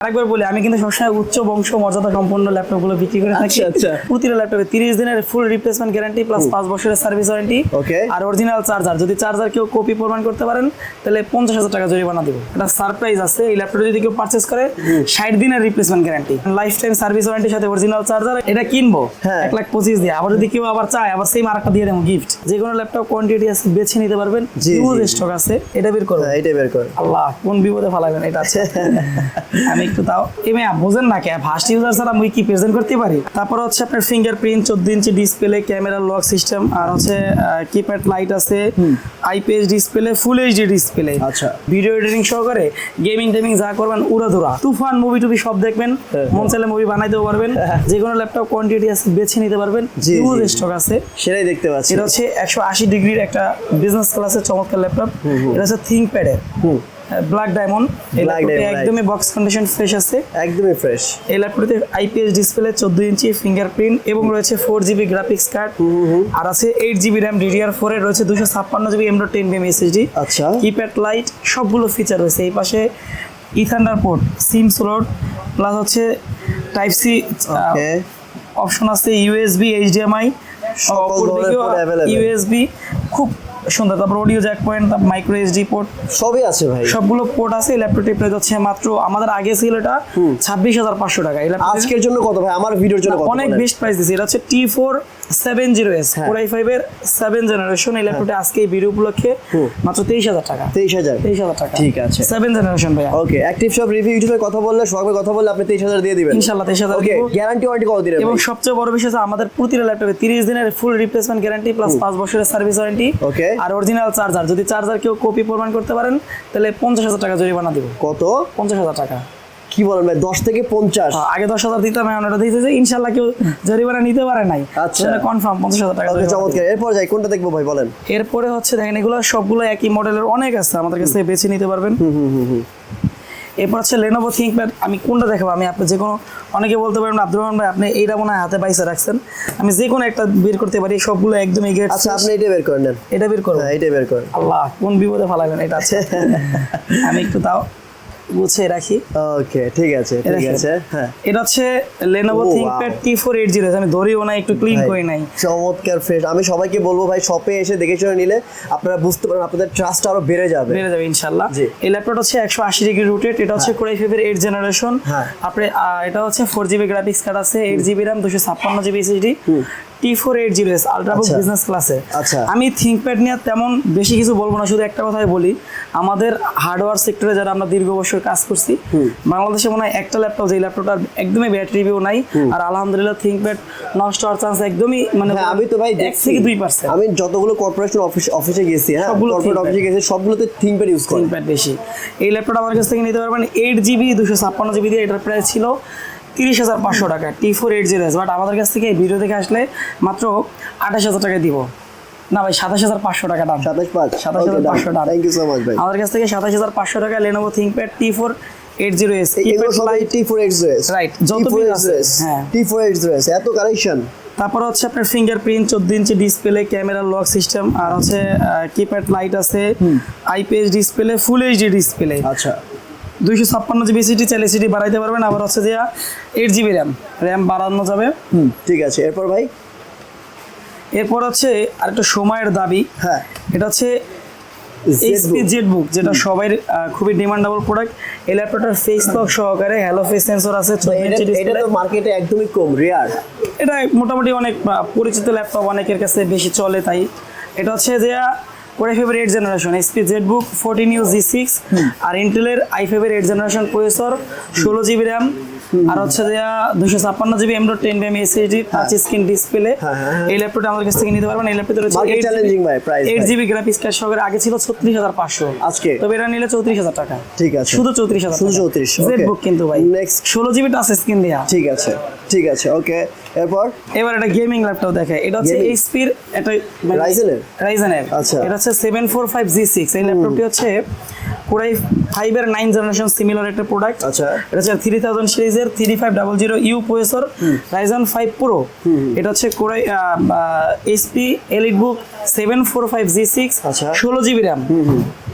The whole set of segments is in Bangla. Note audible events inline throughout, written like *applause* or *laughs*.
আরেকবার বলি আমি কিন্তু সবসময় উচ্চ বংশ মর্যাদা সম্পন্ন বিক্রি করে থাকি। আচ্ছা, আচ্ছা। প্রতিটা ল্যাপটপে তিরিশ দিনের ফুল রিপ্লেসমেন্ট গ্যারান্টি প্লাস বছরের সার্ভিস ওয়ারেন্টি আর অরিজিনাল চার্জার যদি চার্জার কেউ কপি প্রমাণ করতে পারেন তাহলে পঞ্চাশ হাজার টাকা জরিমানা দিব। এটা সারপ্রাইজ আছে এই ল্যাপটপ যদি কেউ করে ষাট দিনের replacement guarantee life time service ওয়ারেন্টির সাথে অরিজিনাল চার্জার এটা কিনবো। হ্যাঁ। এক লাখ পঁচিশ দিয়ে। আবার যদি কেউ আবার চায় আবার সেম আরেকটা দিয়ে দেবো গিফট যে কোনো ল্যাপটপ কোয়ান্টিটি আছে বেছে নিতে পারবেন। স্টক আছে এটা বের করব। হ্যাঁ এটাই বের কর আল্লাহ কোন বিপদে ফালাবেন এটা আছে। *laughs* আমি একটু তাও এমনি বুঝেন না কে? ফার্স্ট ইউজার ছাড়া আমি কি প্রেজেন্ট করতে পারি? তারপর হচ্ছে আপনার ফিঙ্গারপ্রিন্ট চোদ্দ inch display camera lock system আর হচ্ছে কিপ্যাড লাইট আছে IPS display full HD display আচ্ছা। ভিডিও এডিটিং সহকারে গেমিং টেমিং যা করবেন উড়াধুরা তুফান মুভি টুবি সব দেখবেন হ্যাঁ, মন চাইলে মুভি বানাইতেও পারবেন। যে কোনো ল্যাপটপ কোয়ান্টিটি আছে বেছে নিতে পারবেন। জি, ইউজ স্টক আছে। সেটাই দেখতে পাচ্ছি। এটা হচ্ছে একশো আশি ডিগ্রির একটা বিজনেস ক্লাসের চমৎকার ল্যাপটপ এটা হচ্ছে থিঙ্ক প্যাডের ব্ল্যাক ডায়মন্ড একদমই বক্স কন্ডিশন ফ্রেশ আছে। একদমই ফ্রেশ এই ল্যাপটপে আইপিএস ডিসপ্লে চোদ্দ ইঞ্চি ফিঙ্গারপ্রিন্ট এবং রয়েছে ফোর জিবি গ্রাফিক্স কার্ড আর আছে eight GB RAM DDR four এর রয়েছে দুশো ছাপ্পান্ন GB M dot ten BM SSD আচ্ছা। কিপ্যাড লাইট সবগুলো ফিচার রয়েছে। এই পাশে ethernet port SIM slot plus হচ্ছে টাইপ সি অপশন আছে ইউএসবি এইচডিএমআই সকল ধরনের port available। ইউএসবি খুব সুন্দর তারপর audio jack point micro SD port সবই আছে ভাই। সবগুলো পোর্ট আছে ল্যাপটপটি প্রাইস হচ্ছে মাত্র আমাদের আগে ছিল এটা ছাব্বিশ হাজার পাঁচশো টাকা। এই ল্যাপটপটি আজকের জন্য কত ভাই? আমার ভিডিওর জন্য কত অনেক বেস্ট প্রাইস এটা হচ্ছে T four seven zero S হ্যাঁ। ফোর আই ফাইভ এর সেভেন জেনারেশন এই ল্যাপটপটি আজকে এই ভিডিও উপলক্ষে মাত্র তেইশ হাজার টাকা। তেইশ হাজার। তেইশ হাজার টাকা। ঠিক আছে। সেভেন জেনারেশন ভাইয়া। ওকে অ্যাক্টিভ সব রিভিউ ইউটিউবে কথা বললে সবাই কথা বললে আপনি তেইশ হাজার দিয়ে দিবেন। ইনশাল্লাহ তেইশ হাজার ওকে গ্যারান্টি ওয়ারেন্টি কত দিবেন এবং সবচেয়ে বড় বিষয় আমাদের প্রতিটা ল্যাপটপে তিরিশ দিনের ফুল রিপ্লেসমেন্ট গ্যারান্টি প্লাস পাঁচ বছরের সার্ভিস ওয়ারেন্টি Okay. আর অরিজিনাল চার্জার যদি চার্জার কেউ কপি প্রমাণ করতে পারেন তাহলে পঞ্চাশ হাজার টাকা জরিমানা দিব। কত? পঞ্চাশ হাজার টাকা। কি বলেন ভাই দশ থেকে পঞ্চাশ? হ্যাঁ, আগে দশ হাজার দিতাম এখন ওটা দিতেছে ইনশাল্লাহ কেউ জরিমানা নিতে পারে নাই। আচ্ছা। কনফার্ম পঞ্চাশ হাজার টাকা চমৎকার। এরপর যাই কোনটা দেখব ভাই বলেন। এরপরে হচ্ছে দেখেন এগুলো সবগুলো একই মডেলের অনেক আছে আমাদের কাছে বেছে নিতে পারবেন। হুম হুম হুম। এরপর হচ্ছে লেনোভো থিঙ্কপ্যাড আমি কোনটা দেখাবো? আমি আপনি যে কোনো অনেকে বলতে পারেন আব্দুর রহমান ভাই আপনি এইটা মনে হয় হাতে পাইসা রাখছেন। আমি যে কোনো একটা বের করতে পারি সবগুলো একদম এগিয়ে আচ্ছা আপনি এটা বের করে নেন। এটা বের করেন হ্যাঁ এটা বের করেন। আল্লাহ কোন বিপদে ফালাইলেন এটা আছে। *laughs* আমি একটু তাও গুছিয়ে রাখি। ওকে ঠিক আছে ঠিক আছে হ্যাঁ। এটা হচ্ছে ফোর এইট জিরো আমি ধরিও না একটু ক্লিন করি নাই। চমৎকার ফ্রেশ আমি সবাইকে বলব ভাই শপে এসে দেখে শুনে নিলে আপনারা বুঝতে পারেন আপনাদের ট্রাস্ট আরও বেড়ে যাবে। বেড়ে যাবে ইনশাল্লাহ। এই ল্যাপটপ হচ্ছে একশো আশি ডিগ্রি রুটেড এটা হচ্ছে কোরাই ফাইভের এইট জেনারেশন হ্যাঁ। আপনি এটা হচ্ছে ফোর জিবি গ্রাফিক্স কার্ড আছে এইট জিবি র্যাম দুশো ছাপ্পান্ন GB SSD T four eight zero S ultrabook. Business ক্লাসে আচ্ছা। আমি থিঙ্কপ্যাড নিয়ে তেমন বেশি কিছু বলব না শুধু একটা কথাই বলি। আমাদের হার্ডওয়্যার সেক্টরে যারা আমরা দীর্ঘ বছর কাজ করছি বাংলাদেশে মনে হয় একটা ল্যাপটপ যে ল্যাপটপটার একদমই ব্যাটারি রিভিউ নাই। আর আলহামদুলিল্লাহ থিঙ্কপ্যাড নষ্ট হওয়ার চান্স একদমই মানে হ্যাঁ আমি তো ভাই এক থেকে দুই পার্সেন্ট আমি যতগুলো কর্পোরেশন অফিস অফিসে গেছি হ্যাঁ কর্পোরেট অফিসে গেছি সবগুলোতে থিঙ্কপ্যাড ইউজ করে। থিঙ্কপ্যাড বেশি। এই ল্যাপটপ আমার কাছ থেকে নিতে পারবেন এইট জিবি দুশো ছাপ্পান্ন জিবি দিয়ে এটার প্রাইস ছিল তিরিশ হাজার পাঁচশো টাকা। T four eight zero but আমাদের কাছ থেকে ভিডিও দেখে আসলে মাত্র আঠাশ হাজার টাকায় দিব। না ভাই সাতাশ হাজার পাঁচশো টাকা দাম। সাতাশ পাঁচ সাতাশ হাজার পাঁচশো টাকা থ্যাংক ইউ সো মাচ ভাই। আমাদের কাছ থেকে সাতাশ হাজার পাঁচশো টাকা Lenovo ThinkPad T four eight zero S T four eight zero Right, যত piece হ্যাঁ। টি ফোর এইট জিরো এত কালেকশন তারপর হচ্ছে আপনার ফিঙ্গারপ্রিন্ট চোদ্দ inch display camera lock system আর হচ্ছে কিপ্যাড লাইট আছে IPS display full HD display আচ্ছা। দুইশো ছাপ্পান্ন জিবি সিটি চাইলে সিটি বাড়াইতে পারবেন আবার হচ্ছে যে এইট জিবি র্যাম র্যাম বাড়ানো যাবে। হুম ঠিক আছে এরপর ভাই? এরপর হচ্ছে আরেকটা সময়ের দাবি। হ্যাঁ। এটা হচ্ছে এইচপি জেড বুক যেটা সবাই খুবই ডিমান্ডেবল প্রোডাক্ট এই ল্যাপটপটার ফেস লক সহকারে হ্যালো ফেস সেন্সর আছে এটা। তো মার্কেটে একদমই কম রেয়ার এটা মোটামুটি অনেক পরিচিত ল্যাপটপ অনেকের কাছে বেশি চলে তাই। এটা হচ্ছে যে core ফেভের eight generation HP Z book fourteen U G six আর ইন্টেলের I favourite eight generation processor ষোলো জিবি র্যাম আর হচ্ছে যে দুশো ছাপ্পান্ন GB M dot ten BM SSD touch screen display. এই ল্যাপটপটা আমাদের কাছ থেকে নিতে পারবেন। এই ল্যাপটপটা রয়েছে ভাই, এইট জিবি গ্রাফিক্স কার্ড সহকারে। আগে ছিল ছত্রিশ হাজার পাঁচশো। আজকে? তবে এটা নিলে চৌত্রিশ হাজার টাকা। ঠিক আছে। শুধু চৌত্রিশ হাজার শুধু 34, জেড বুক কিন্তু ভাই। Next. ষোলো জিবি টাচ স্ক্রিন দেওয়া ঠিক আছে ঠিক আছে ওকে এরপর? এবার একটা গেমিং ল্যাপটপ দেখে। এটা হচ্ছে? এইচপির একটা Ryzen-এর? রাইজেনের আচ্ছা। এটা হচ্ছে seven four five G six এই ল্যাপটপটি হচ্ছে কোরাই ফাইভের নাইন জেনারেশন সিমিলার একটা প্রোডাক্ট আচ্ছা। এটা হচ্ছে থ্রি থাউজেন্ড সিরিজের three five double zero U processor Ryzen five pro এটা হচ্ছে core i HP elite book seven four five G six আচ্ছা। ষোলো জিবি র্যাম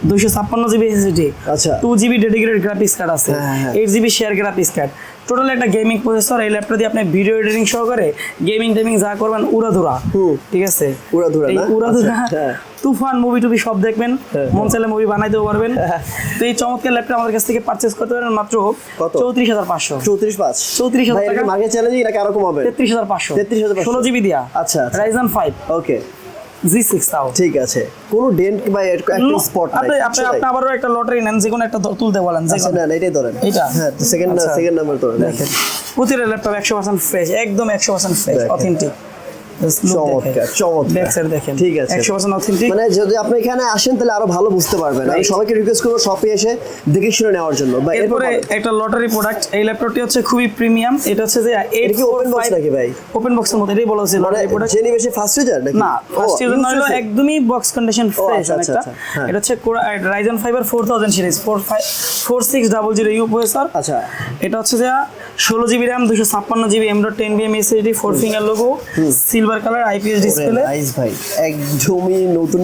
দুইশো ছাপ্পান্ন জিবি এসএসডি আচ্ছা। Two GB dedicated graphics card আছে। Eight GB share graphics card total একটা গেমিং প্রসেসর এই ল্যাপটপ দিয়ে আপনি ভিডিও এডিটিং সহকারে গেমিং টেমিং যা করবেন উড়াধুরা। ঠিক আছে উড়াধুরা এই না? উড়াধুরা আচ্ছা, হ্যাঁ। তুফান মুভি টুবি সব দেখবেন হ্যাঁ, মন চাইলে মুভি বানাইতেও পারবেন তো এই চমৎকার ল্যাপটপ আমাদের কাছ থেকে পারচেস করতে পারেন মাত্র? চৌত্রিশ হাজার পাঁচশো চৌত্রিশ পাঁচ 34,000 টাকা। মার্কেট চ্যালেঞ্জিং নাকি আরও কমাবে তেত্রিশ হাজার পাঁচশো 33,500 ষোলো জিবি দিয়া আচ্ছা, আচ্ছা। Ryzen five okay G six ঠিক আছে। কোনো ডেন্ট বা একটা স্পট আপনি আপনি আপনি আবারও একটা লটারি নেন যে কোনো একটা তুলতে বলেন যে আচ্ছা না এটাই ধরেন। এটা? হ্যাঁ সেকেন্ড। সেকেন্ড নাম্বার ধরেন। দেখেন। প্রতিটা ল্যাপটপ একশো পার্সেন্ট ফ্রেশ একদম একশো পার্সেন্ট ফ্রেশ অথেন্টিক ঠিক আছে। মানে যদি আপনি এখানে আসেন তাহলে আরও ভালো বুঝতে পারবেন। আমি সবাইকে রিকোয়েস্ট করব শপে এসে দেখে শুনে নেওয়ার জন্য। এরপরে একটা লটারি প্রোডাক্ট এই ল্যাপটপটি হচ্ছে খুবই প্রিমিয়াম এটা হচ্ছে যে এটা কি ওপেন বক্স নাকি ভাই? ওপেন বক্সের মধ্যে এটাই বলা হচ্ছে লটারি প্রোডাক্ট জেনি বেশি ফার্স্ট ইউজার নাকি? না ফার্স্ট ইউজার নয় হলো useless এ? একদমই বক্স কন্ডিশন ফ্রেশ আচ্ছা। এটা হচ্ছে রাইজেন ফাইবার সিরিজ ইউ প্রসেসর আচ্ছা। এটা যে ষোলো জিবি র্যাম দুশো ছাপ্পান্ন GB M dot ten BM SSD four finger logo silver colour IPS display nice ভাই একদমই নতুন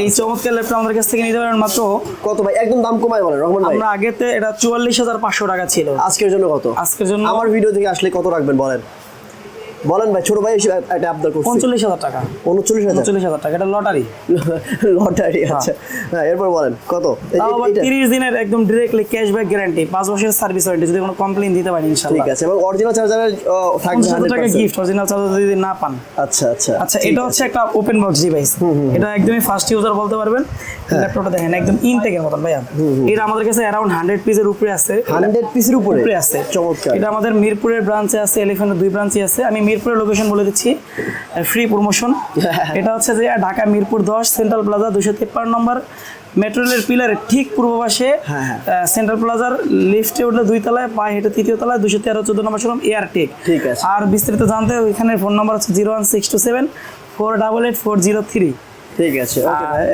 এই চমৎকার ল্যাপটপ আমাদের কাছ থেকে নিতে পারেন মাত্র কত ভাই? একদম দাম কমায় বলেন রহমান ভাই। আমরা আগেতে এটা চুয়াল্লিশ হাজার পাঁচশো টাকা ছিল। আজকের জন্য কত? আজকের জন্য আমার ভিডিও থেকে আসলে কত রাখবেন বলেন? বলেন ভাই ছোট ভাই একটা আবদার করছি। পঞ্চল্লিশ হাজার টাকা। উনচল্লিশ হাজার? পঞ্চল্লিশ হাজার টাকা এটা লটারি। *laughs* লটারি আচ্ছা। হ্যাঁ এরপর বলেন কত? তিরিশ দিনের একদম ডিরেক্টলি ক্যাশব্যাক গ্যারান্টি পাঁচ বছরের সার্ভিস ওয়ারেন্টি যদি কোনো কমপ্লেন দিতে পারেন ঠিক আছে এবং অরিজিনাল চার্জারের থাকবে হাজার টাকা গিফট অরিজিনাল চার্জার যদি না পান। আচ্ছা আচ্ছা। আচ্ছা এটা হচ্ছে একটা ওপেন বক্স ডিভাইস এটা একদমই ফার্স্ট ইউজার বলতে পারবেন। হ্যাঁ। ল্যাপটপটা দেখেন একদম ইনটেকের মতন ভাইয়া। এটা আমাদের কাছে অ্যারাউন্ড হান্ড্রেড পিসের উপরে আছে। 100 পিসের উপরে? উপরে আছে। চমৎকার। এটা আমাদের মিরপুরের ব্রাঞ্চে আছে এলিফ্যান্টের দুই ব্রাঞ্চে আছে। আমি মিরপুরের লোকেশন বলে দিচ্ছি ফ্রি প্রমোশন *laughs* এটা হচ্ছে যে ঢাকা মিরপুর দশ সেন্ট্রাল প্লাজা দুশো তিপ্পান্ন নম্বর। মেট্রো রেলের পিলারের ঠিক পূর্ব পাশে। সেন্ট্রাল প্লাজার লিফটে উঠলে দুই তলায় পায়ে হেঁটে তৃতীয় তলায় দুশো তেরো চোদ্দ নম্বর শোরুম এয়ারটেক ঠিক আছে। আর বিস্তারিত জানতে ওইখানে ফোন নম্বর হচ্ছে zero one six two seven four double eight four zero three ঠিক আছে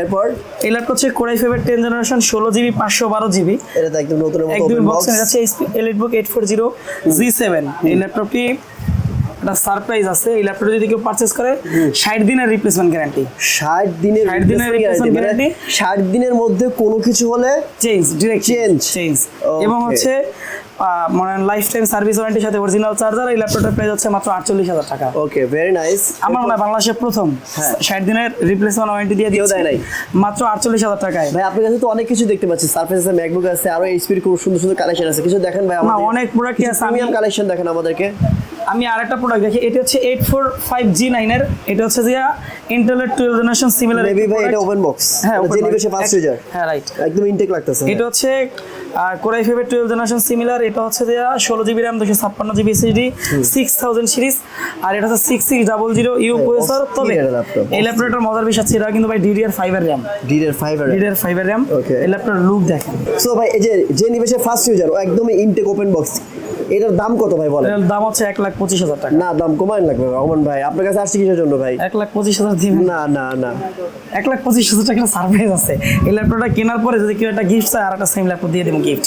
এরপর? এই ল্যাপটপ হচ্ছে কোরাই ফেভার টেন জেনারেশন ষোলো জিবি পাঁচশো বারো জিবি। এটা একদম নতুন একদম বক্স আছে elite book eight four zero G seven এই ল্যাপটপটি একটা সারপ্রাইজ আছে এই ল্যাপটপ যদি কেউ পারচেস করে ষাট দিনের রিপ্লেসমেন্ট গ্যারান্টি 60 দিনের 60 দিনের মানে guarantee। 60 দিনের মধ্যে কোনো কিছু হলে চেঞ্জ ডিরেক্ট। Change Okay. এবং হচ্ছে মানে লাইফ টাইম সার্ভিস ওয়ারেন্টির সাথে অরিজিনাল চার্জার এই ল্যাপটপটার প্রাইস হচ্ছে মাত্র আটচল্লিশ হাজার টাকা। ওকে ভেরি নাইস আমার মনে হয় বাংলাদেশের প্রথম হ্যাঁ। ষাট দিনের রিপ্লেসমেন্ট ওয়ারেন্টি দিয়ে কেউ দেয় নাই। মাত্র আটচল্লিশ হাজার টাকায়। ভাই আপনার কাছে তো অনেক কিছু দেখতে পাচ্ছি। সারফেস আছে ম্যাকবুক আছে আরও এইচপির খুব সুন্দর সুন্দর কালেকশন আছে। কিছু দেখেন ভাই অনেক প্রোডাক্টই আছে আমি কালেকশন দেখেন আমাদেরকে। আমি আরেকটা প্রোডাক্ট দেখি এটা হচ্ছে এইট ফোর ফাইভ জি নাইনের এটা হচ্ছে যে internet twelve generation similar maybe ভাই এটা ওপেন বক্স হ্যাঁ জেনি box। বেশি ফাস্ট এক- ইউজার হ্যাঁ রাইট একদম ইনটেক লাগতেছে। এটা হচ্ছে কোরাই ফেভার টুয়েলভ জেনারেশন সিমিলার এটা হচ্ছে যে ষোলো জিবি র্যাম দুশো ছাপ্পান্ন GB SSD six thousand series আর এটা হচ্ছে six six double zero U processor তবে একটা এই ল্যাপটপটার মজার বিষয় এটা কিন্তু ভাই ডিডিআর ফাইভের র্যাম ডিডের ফাইবার ডিডিআর ফাইভের র্যাম. এই ল্যাপটপের লুক দেখেন। সো ভাই এই যে যে নিবেশে ফার্স্ট ইউজার ও একদমই ইনটেক ওপেন বক্স এটার দাম কত ভাই বলেন? এর দাম হচ্ছে এক লাখ পঁচিশ হাজার টাকা। না দাম কমায় লাগবে রহমান ভাই। আপনার কাছে আসছে কিসের জন্য ভাই? এক লাখ পঁচিশ হাজার দিবেন না না না। এক লাখ পঁচিশ হাজার টাকা সারপ্রাইজ আছে। এই ল্যাপটপটা কেনার পরে যদি কেউ একটা গিফট চায় আর একটা সেম ল্যাপটপ দিয়ে দেবো গিফট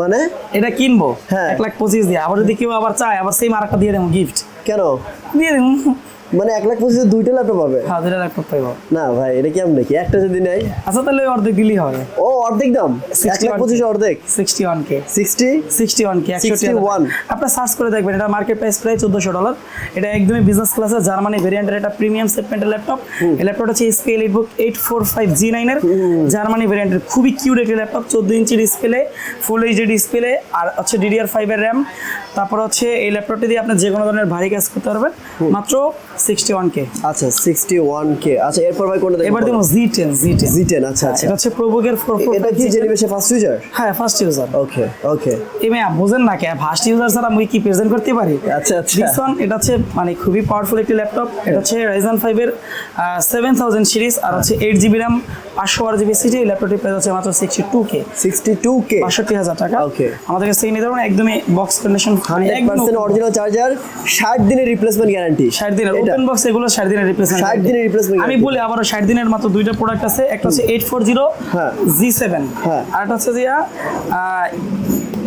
মানে? এটা কিনবো। হ্যাঁ। এক লাখ পঁচিশ দিয়ে। আবার যদি কেউ আবার চায় আবার সেম আরেকটা দিয়ে দেবো গিফট কেন? দিয়ে দেবো। মানে এক লাখ পঁচিশে দুইটা ল্যাপটপ পাবে হ্যাঁ দুটা ল্যাপটপ পাইবো। না ভাই এটা কেমন দেখি? একটা যদি নেই আচ্ছা তাহলে অর্ধেক দিলেই হবে। ও অর্ধেক দাম? এক লাখ 61 পঁচিশে অর্ধেক? Sixty one K sixty sixty one K 61 আপনার সার্চ করে দেখবেন এটা মার্কেট প্রাইস প্রায় চোদ্দশো ডলার এটা একদমই বিজনেস ক্লাসের জার্মানি ভেরিয়েন্টের একটা প্রিমিয়াম সেগমেন্টের ল্যাপটপ এই ল্যাপটপ হচ্ছে HP elite book eight four five G নাইনের জার্মানি ভেরিয়েন্টের খুবই কিউট একটি ল্যাপটপ চোদ্দ inch display full HD display আর হচ্ছে ডিডিআর ফাইভের র্যাম তারপর হচ্ছে এই ল্যাপটপটি দিয়ে আপনি যে কোনো ধরনের ভারী কাজ করতে পারবেন। মাত্র সিক্সটি ওয়ান কে আচ্ছা সিক্সটি ওয়ান কে আচ্ছা এরপর ভাই কোনটা এবার জি টেন জি টেন আচ্ছা আচ্ছা। এটা হচ্ছে প্রবুকের ফোর ফোর এটা কি জেনিবেশে ফার্স্ট ইউজার হ্যাঁ ফার্স্ট ইউজার ওকে ওকে এই মেয়া বোঝেন না কে ফার্স্ট ইউজার ছাড়া আমি কি প্রেজেন্ট করতে পারি? আচ্ছা আচ্ছা। দিস এটা হচ্ছে মানে খুবই পাওয়ারফুল একটি ল্যাপটপ এটা হচ্ছে রাইজান ফাইভের সেভেন থাউজেন্ড সিরিজ আর হচ্ছে এইট জিবি র্যাম পাঁচশো বারো জিবি সিটি এই প্রাইস হচ্ছে মাত্র sixty two K sixty two K বাষট্টি হাজার টাকা। Okay. আমাদের কাছ নিতে পারবেন একদমই box condition hundred percent original charger ষাট দিনের রিপ্লেসমেন্ট গ্যারান্টি ষাট দিনের ওপেন বক্স এগুলো ষাট দিনের রিপ্লেসমেন্ট 60 দিনের replacement আমি বলি আবারও ষাট দিনের মাত্র দুইটা প্রোডাক্ট আছে। একটা হচ্ছে এইট ফোর জিরো হ্যাঁ। জি হ্যাঁ। আর একটা হচ্ছে যে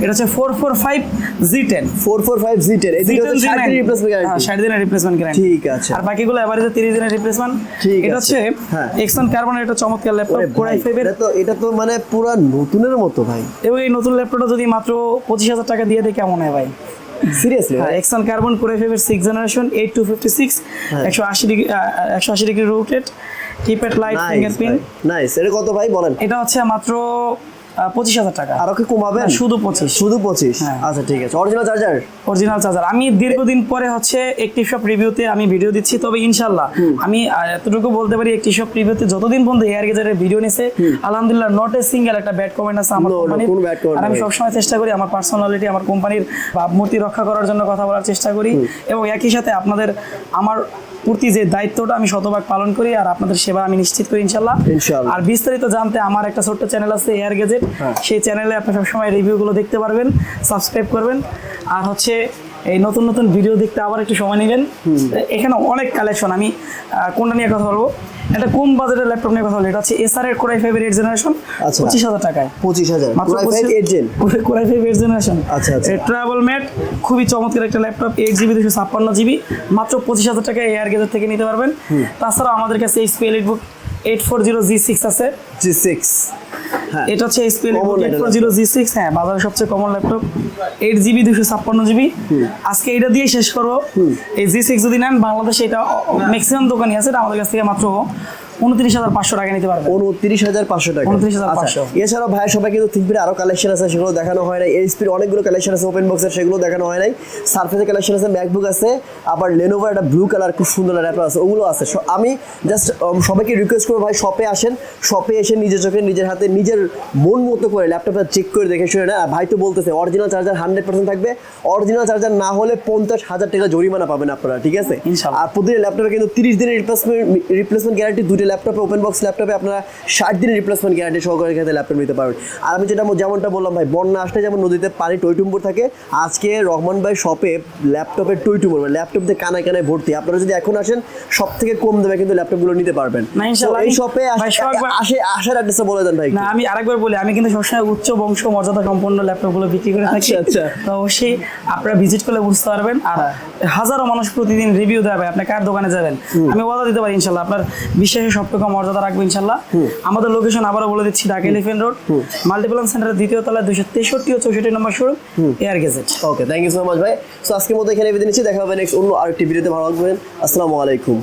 এটা হচ্ছে four four five G ten four four five G ten এই জি দুটো টেন হচ্ছে ষাট দিনের রিপ্লেসমেন্ট গ্যারান্টি ষাট দিনের রিপ্লেসমেন্ট গ্যারান্টি ঠিক আছে। আর বাকিগুলো এভারেজে তিরিশ দিনের রিপ্লেসমেন্ট ঠিক এটা আছে। হচ্ছে হ্যাঁ। এক্সন কার্বনের একটা চমৎকার ল্যাপটপ ওরে কোর i5 এর। এটা তো এটা তো মানে পুরো নতুনের মতো ভাই। এবং এই নতুন ল্যাপটপটা যদি মাত্র পঁচিশ হাজার টাকা দিয়ে দেয় কেমন হয় ভাই? Seriously X one carbon core i5 six generation eight two fifty six. একশো আশি ডিগ্রি একশো আশি degree rotated keypad light fingerprint nice এটা কত ভাই বলেন? এটা হচ্ছে মাত্র পঁচিশ হাজার টাকা। আরও কি কমাবেন? না, শুধু 25 শুধু পঁচিশ? হ্যাঁ। আচ্ছা ঠিক আছে। অরিজিনাল চার্জার অরিজিনাল চার্জার আমি দীর্ঘদিন পরে হচ্ছে একটি শপ রিভিউতে আমি ভিডিও দিচ্ছি। তবে ইনশাল্লাহ আমি এতটুকু বলতে পারি একটি শপ রিভিউতে যতদিন পর্যন্ত এয়ার গেজারের ভিডিও নিছে আলহামদুলিল্লাহ নট এ সিঙ্গেল একটা ব্যাড কমেন্ট আছে আমার কোম্পানির আর আমি সবসময় চেষ্টা করি আমার পার্সোনালিটি আমার কোম্পানির ভাবমূর্তি রক্ষা করার জন্য কথা বলার চেষ্টা করি। এবং একই সাথে আপনাদের আমার প্রতি যে দায়িত্বটা আমি শতভাগ পালন করি আর আপনাদের সেবা আমি নিশ্চিত করি ইনশাল্লাহ। ইনশাআল্লাহ। আর বিস্তারিত জানতে আমার একটা ছোট্ট চ্যানেল আছে এয়ার গেজেট সেই চ্যানেলে আপনি সবসময় রিভিউগুলো দেখতে পারবেন সাবস্ক্রাইব করবেন। আর হচ্ছে এই নতুন নতুন ভিডিও দেখতে আবার একটু সময় নেবেন। এখানে অনেক কালেকশন আমি কোনটা নিয়ে কথা বলব? একটা কোন বাজেটের ল্যাপটপ নিয়ে কথা বলি এটা হচ্ছে এসআর এর কোরাই ফাইভের এইট জেনারেশন আচ্ছা। পঁচিশ হাজার টাকায়। পঁচিশ হাজার। মাত্র eight gen core i five এর জেনারেশন আচ্ছা, আচ্ছা। ট্রাভেল ম্যাট খুবই চমৎকার একটা ল্যাপটপ এইট জিবি দুশো ছাপ্পান্ন জিবি মাত্র পঁচিশ হাজার টাকায় এয়ার গেজার থেকে নিতে পারবেন। তাছাড়া আমাদের কাছে HP elite book eight four zero G six আছে। জি সিক্স এটা হচ্ছে জিরো জি সিক্স হ্যাঁ বাজারে সবচেয়ে কমন ল্যাপটপ এইট জিবি দুশো ছাপ্পান্ন জিবি আজকে এটা দিয়ে শেষ করব। এই জি সিক্স যদি নেন বাংলাদেশে এটা ম্যাক্সিমাম দোকানই আছে এটা আমাদের কাছ থেকে মাত্র উনত্রিশ হাজার পাঁচশো টাকা নিতে উনত্রিশ হাজার পাঁচশো টাকা। 29,500 আচ্ছা, এছাড়াও ভাই সবাই কিন্তু থিঙ্কপির আরও কালেকশন আছে সেগুলো দেখানো হয় নাই। এইচপির অনেকগুলো কালেকশন আছে ওপেন বক্সের সেগুলো দেখানো হয় নাই। সার্ফেসের কালেকশন আছে ম্যাকবুক আছে আবার লেনোভার একটা ব্লু কালার খুব সুন্দর ল্যাপটপ আছে ওগুলো আছে। আমি জাস্ট সবাইকে রিকোয়েস্ট করব ভাই শপে আসেন। শপে এসে নিজের চোখে নিজের হাতে নিজের মন মতো করে ল্যাপটপটা চেক করে দেখে শুনে না ভাই তো বলতেছে অরিজিনাল চার্জার হান্ড্রেড পার্সেন্ট থাকবে। অরিজিনাল চার্জার না হলে পঞ্চাশ হাজার টাকা জরিমানা পাবেন আপনারা ঠিক আছে। আর প্রতিটা ল্যাপটপে কিন্তু তিরিশ দিনের রিপ্লেসমেন্ট রিপ্লেসমেন্ট গ্যারান্টি দুটো ল্যাপটপে ওপেন বক্স ল্যাপটপে আপনারা ষাট দিনের রিপ্লেসমেন্ট গ্যারান্টি সহকারে ক্ষেত্রে ল্যাপটপ নিতে পারবেন। আর আমি যেটা যেমনটা বললাম ভাই বন্যা আসলে যেমন নদীতে পানি টইটুম্বুর থাকে আজকে রহমান ভাই শপে ল্যাপটপের টইটুম্বুর মানে ল্যাপটপ দিয়ে কানায় কানায় ভর্তি। আপনারা যদি এখন আসেন সব থেকে কম দামে কিন্তু ল্যাপটপগুলো নিতে পারবেন। এই শপে আসে আসার অ্যাড্রেসটা বলে দেন ভাই না আমি আরেকবার বলি আমি কিন্তু সবসময় উচ্চ বংশ মর্যাদা সম্পন্ন ল্যাপটপগুলো বিক্রি করে থাকি। আচ্ছা, আচ্ছা। তো অবশ্যই আপনারা ভিজিট করলে বুঝতে পারবেন। আর হ্যাঁ। হাজারো মানুষ প্রতিদিন রিভিউ দেবে আপনি কার দোকানে যাবেন? আমি ওয়াদা দিতে পারি ইনশাল্লাহ। আপনার বিশ্বাসে সবটুকু মর্যাদা রাখব ইনশাল্লাহ। আমাদের লোকেশন আবারও বলে দিচ্ছি ঢাকা এলিফেন্ট রোড মাল্টিপ্লান সেন্টারের দ্বিতীয় তলায় দুশো তেষট্টি ও চৌষট্টি নম্বর শুরু air gadget okay thank you so much ভাই। সো আজকের মতো এখানে বিদায় নিচ্ছি দেখা হবে নেক্সট অন্য আরেকটি ভিডিওতে ভালো লাগবেন আসসালামু আলাইকুম।